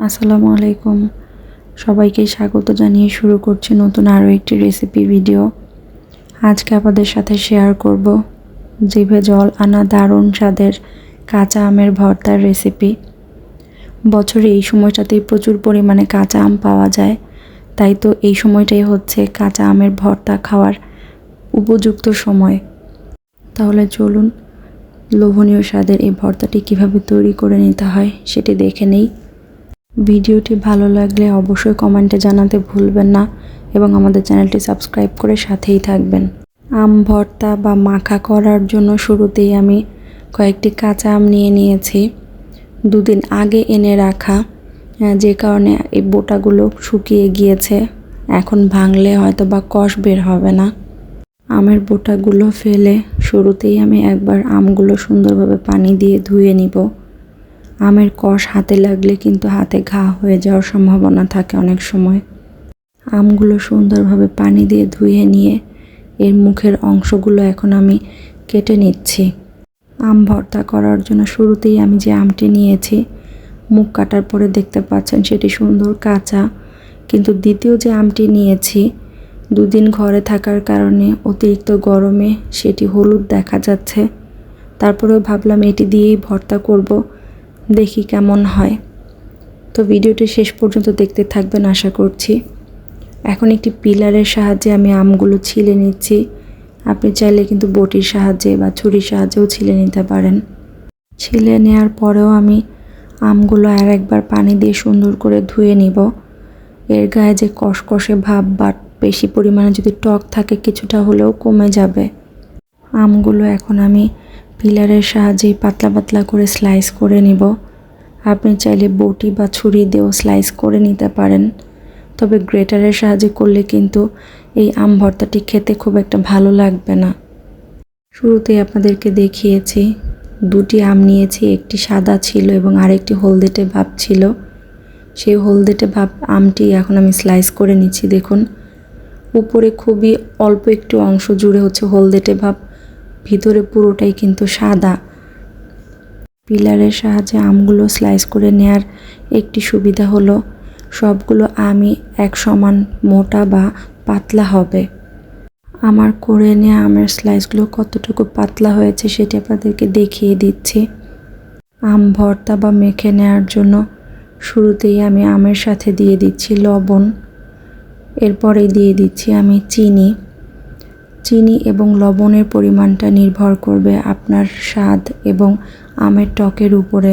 আসসালামু আলাইকুম। সবাইকে স্বাগত জানিয়ে শুরু করছি নতুন আরও একটি রেসিপি ভিডিও আজকে আপনাদের সাথে শেয়ার করব জিভে জল আনা দারুণ স্বাদের কাঁচা আমের ভর্তার রেসিপি বছরে এই সময়টাতেই প্রচুর পরিমাণে কাঁচা আম পাওয়া যায়। তাই তো এই সময়টাই হচ্ছে কাঁচা আমের ভর্তা খাওয়ার উপযুক্ত সময়। তাহলে চলুন, লোভনীয় স্বাদের এই ভর্তাটি কীভাবে তৈরি করে নিতে হয় সেটি দেখে নেই। ভিডিওটি ভালো লাগলে অবশ্যই কমেন্টে জানাতে ভুলবেন না এবং আমাদের চ্যানেলটি সাবস্ক্রাইব করে সাথেই থাকবেন। আম ভর্তা বা মাখা করার জন্য শুরুতেই আমি কয়েকটি কাঁচা আম নিয়ে নিয়েছি। দুদিন আগে এনে রাখা যে কারণে এই বোটাগুলো শুকিয়ে গিয়েছে। এখন ভাঙলে হয়তো বা কষ বের হবে না। আমের বোটাগুলো ফেলে শুরুতেই আমি একবার আমগুলো সুন্দরভাবে পানি দিয়ে ধুয়ে নিব। আমের কষ হাতে লাগলে কিন্তু হাতে ঘা হয়ে যাওয়ার সম্ভাবনা থাকে অনেক সময়। আমগুলো সুন্দরভাবে পানি দিয়ে ধুয়ে নিয়ে এর মুখের অংশগুলো এখন আমি কেটে নিচ্ছি। আম ভর্তা করার জন্য শুরুতেই আমি যে আমটি নিয়েছি, মুখ কাটার পরে দেখতে পাচ্ছেন সেটি সুন্দর কাঁচা। কিন্তু দ্বিতীয় যে আমটি নিয়েছি, দুদিন ঘরে থাকার কারণে অতিরিক্ত গরমে সেটি হলুদ দেখা যাচ্ছে। তারপরেও ভাবলাম এটি দিয়েই ভর্তা করব। দেখি কেমন হয়। তো ভিডিওটি শেষ পর্যন্ত দেখতে থাকবেন আশা করছি। এখন একটি পিলারের সাহায্যে আমি আমগুলো ছিলে নিচ্ছি। আপনি চাইলে কিন্তু বটির সাহায্যে বা ছুরির সাহায্যেও ছিলে নিতে পারেন। ছিলে নেওয়ার পরেও আমি আমগুলো আর একবার পানি দিয়ে সুন্দর করে ধুয়ে নিব। এর গায়ে যে কষকষে ভাব বা বেশি পরিমাণে যদি টক থাকে কিছুটা হলেও কমে যাবে। আমগুলো এখন আমি পিলারের সাহায্যে পাতলা পাতলা করে স্লাইস করে নিব। আপনি চাইলে বটি বা ছুরি দিয়েও স্লাইস করে নিতে পারেন। তবে গ্রেটারের সাহায্যে করলে কিন্তু এই আম ভর্তাটি খেতে খুব একটা ভালো লাগবে না। শুরুতেই আপনাদেরকে দেখিয়েছি, দুটি আম নিয়েছি, একটি সাদা ছিল এবং আরেকটি হলদেটে ভাব ছিল। সেই হলদেটে ভাব আমটি এখন আমি স্লাইস করে নিচ্ছি, দেখুন। উপরে খুবই অল্প একটু অংশ জুড়ে হচ্ছে হলদেটে ভাব। ভিতরে পুরোটাই কিন্তু সাদা। পিলারের সাহায্যে আমগুলো স্লাইস করে নেয়ার একটি সুবিধা হলো, সবগুলো আমই এক সমান মোটা বা পাতলা হবে। আমার করে নেওয়া আমের স্লাইসগুলো কতটুকু পাতলা হয়েছে সেটি আপনাদেরকে দেখিয়ে দিচ্ছি। আম ভর্তা বা মেখে নেওয়ার জন্য শুরুতেই আমি আমের সাথে দিয়ে দিচ্ছি লবণ। এরপরে দিয়ে দিচ্ছি আমি চিনি। চিনি এবং লবণের পরিমাণটা নির্ভর করবে আপনার স্বাদ এবং আমের টকের উপরে।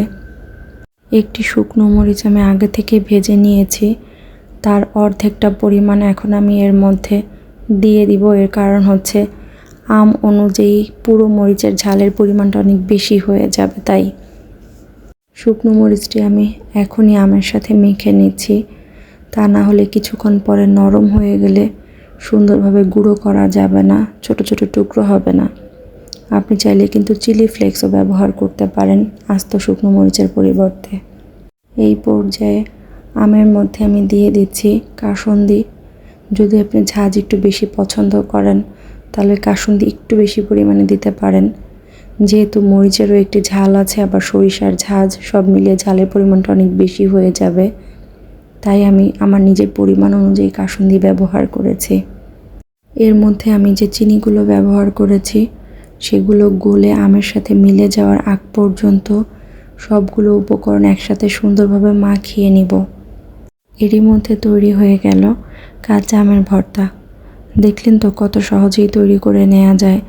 একটি শুকনো মরিচ আমি আগে থেকে ভেজে নিয়েছি। তার অর্ধেকটা পরিমাণ এখন আমি এর মধ্যে দিয়ে দিব। এর কারণ হচ্ছে, আম অনুযায়ী পুরো মরিচের ঝালের পরিমাণটা অনেক বেশি হয়ে যাবে, তাই। শুকনো মরিচটি আমি এখনই আমের সাথে মেখে নিচ্ছি। তা না হলে কিছুক্ষণ পরে নরম হয়ে গেলে সুন্দরভাবে গুঁড়ো করা যাবে না, ছোট ছোট টুকরো হবে না। আপনি চাইলে কিন্তু চিলি ফ্লেক্সও ব্যবহার করতে পারেন আস্ত শুকনো মরিচের পরিবর্তে। এই পর্যায়ে আমের মধ্যে আমি দিয়ে দিচ্ছি কাসন্দি। যদি আপনি ঝাঁজ একটু বেশি পছন্দ করেন, তাহলে কাসন্দি একটু বেশি পরিমাণে দিতে পারেন। যেহেতু মরিচেরও একটি ঝাল আছে, আবার সরিষার ঝাঁজ সব মিলিয়ে ঝালের পরিমাণটা অনেক বেশি হয়ে যাবে। তাই আমি আমার নিজের পরিমাণ অনুযায়ী কাসুন্দি ব্যবহার করেছি। এর মধ্যে আমি যে চিনিগুলো ব্যবহার করেছি, সেগুলো গলে আমের সাথে মিলে যাওয়ার আগ পর্যন্ত সবগুলো উপকরণ একসাথে সুন্দরভাবে মাখিয়ে নিব। এরই মধ্যে তৈরি হয়ে গেল কাঁচা আমের ভর্তা। দেখলেন তো কত সহজেই তৈরি করে নেওয়া যায়,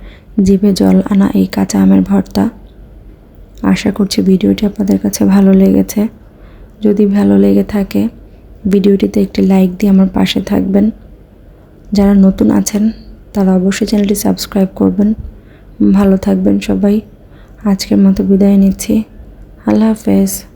জিভে জল আনা এই কাঁচা আমের ভর্তা। আশা করছি ভিডিওটি আপনাদের কাছে ভালো লেগেছে। যদি ভালো লেগে থাকে ভিডিওটিতে একটি লাইক দিয়ে আমার পাশে থাকবেন। যারা নতুন আছেন, তারা অবশ্যই চ্যানেলটি সাবস্ক্রাইব করবেন। ভালো থাকবেন সবাই। আজকের মতো বিদায় নিচ্ছি। আল্লাহ হাফেজ।